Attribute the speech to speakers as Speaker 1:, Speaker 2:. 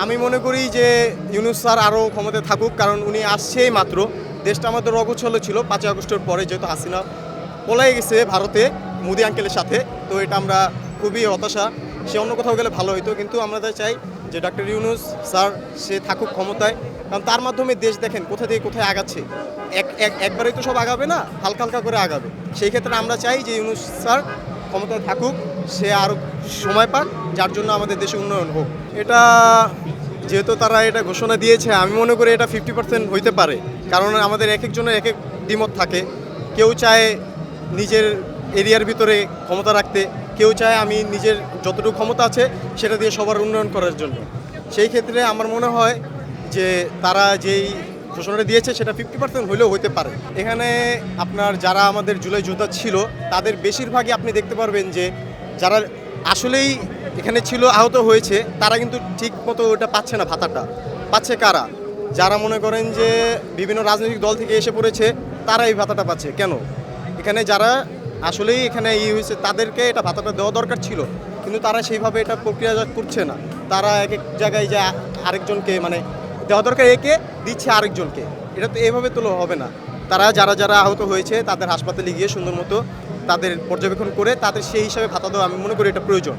Speaker 1: আমি মনে করি যে ইউনুস স্যার আরও ক্ষমতায় থাকুক, কারণ উনি আসছেই মাত্র। দেশটা আমাদের অগোছল ছিল, পাঁচই আগস্টের পরে যেহেতু হাসিনা পলাই গেছে ভারতে, মোদি আঙ্কেলের সাথে, তো এটা আমরা খুবই হতাশা। সে অন্য কোথাও গেলে ভালো হতো কিন্তু আমরা চাই যে ডক্টর ইউনুস স্যার, সে থাকুক ক্ষমতায়। কারণ তার মাধ্যমে দেশ দেখেন কোথা থেকে কোথায় আগাচ্ছে। এক- একবারেই তো সব আগাবে না, হালকা হালকা করে আগাবে। সেই ক্ষেত্রে আমরা চাই যে ইউনুস স্যার ক্ষমতায় থাকুক। সে আরও সময় পাক, যার জন্য আমাদের দেশে উন্নয়ন হোক। এটা যেহেতু তারা এটা ঘোষণা দিয়েছে, আমি মনে করি এটা ফিফটি পার্সেন্ট হইতে পারে। কারণ আমাদের এক একজনের এক এক দ্বিমত থাকে। কেউ চায় নিজের এরিয়ার ভিতরে ক্ষমতা রাখতে, কেউ চায় আমি নিজের যতটুকু ক্ষমতা আছে সেটা দিয়ে সবার উন্নয়ন করার জন্য। সেই ক্ষেত্রে আমার মনে হয় যে তারা যেই ঘোষণাটা দিয়েছে সেটা ফিফটি পার্সেন্ট হলেও হতে পারে। এখানে আপনার যারা আমাদের জুলাই যোদ্ধা ছিল, তাদের বেশিরভাগই আপনি দেখতে পারবেন যে যারা আসলেই এখানে ছিল, আহত হয়েছে, তারা কিন্তু ঠিক মতো ওটা পাচ্ছে না ভাতাটা। পাচ্ছে কারা? যারা মনে করেন যে বিভিন্ন রাজনৈতিক দল থেকে এসে পড়েছে, তারা এই ভাতাটা পাচ্ছে। কেন? এখানে যারা আসলেই এখানে ই হয়েছে, তাদেরকে এটা ভাতাটা দেওয়া দরকার ছিল, কিন্তু তারা সেইভাবে এটা প্রক্রিয়াজাত করছে না। তারা এক এক জায়গায় যে আরেকজনকে মানে দেওয়া দরকার, একে দিচ্ছে আরেকজনকে। এটা তো এভাবে তো হবে না। তারা যারা যারা আহত হয়েছে, তাদের হাসপাতালে গিয়ে সুন্দর মতো তাদের পর্যবেক্ষণ করে তাদের সেই হিসাবে ভাতা দেওয়া আমি মনে করি এটা প্রয়োজন।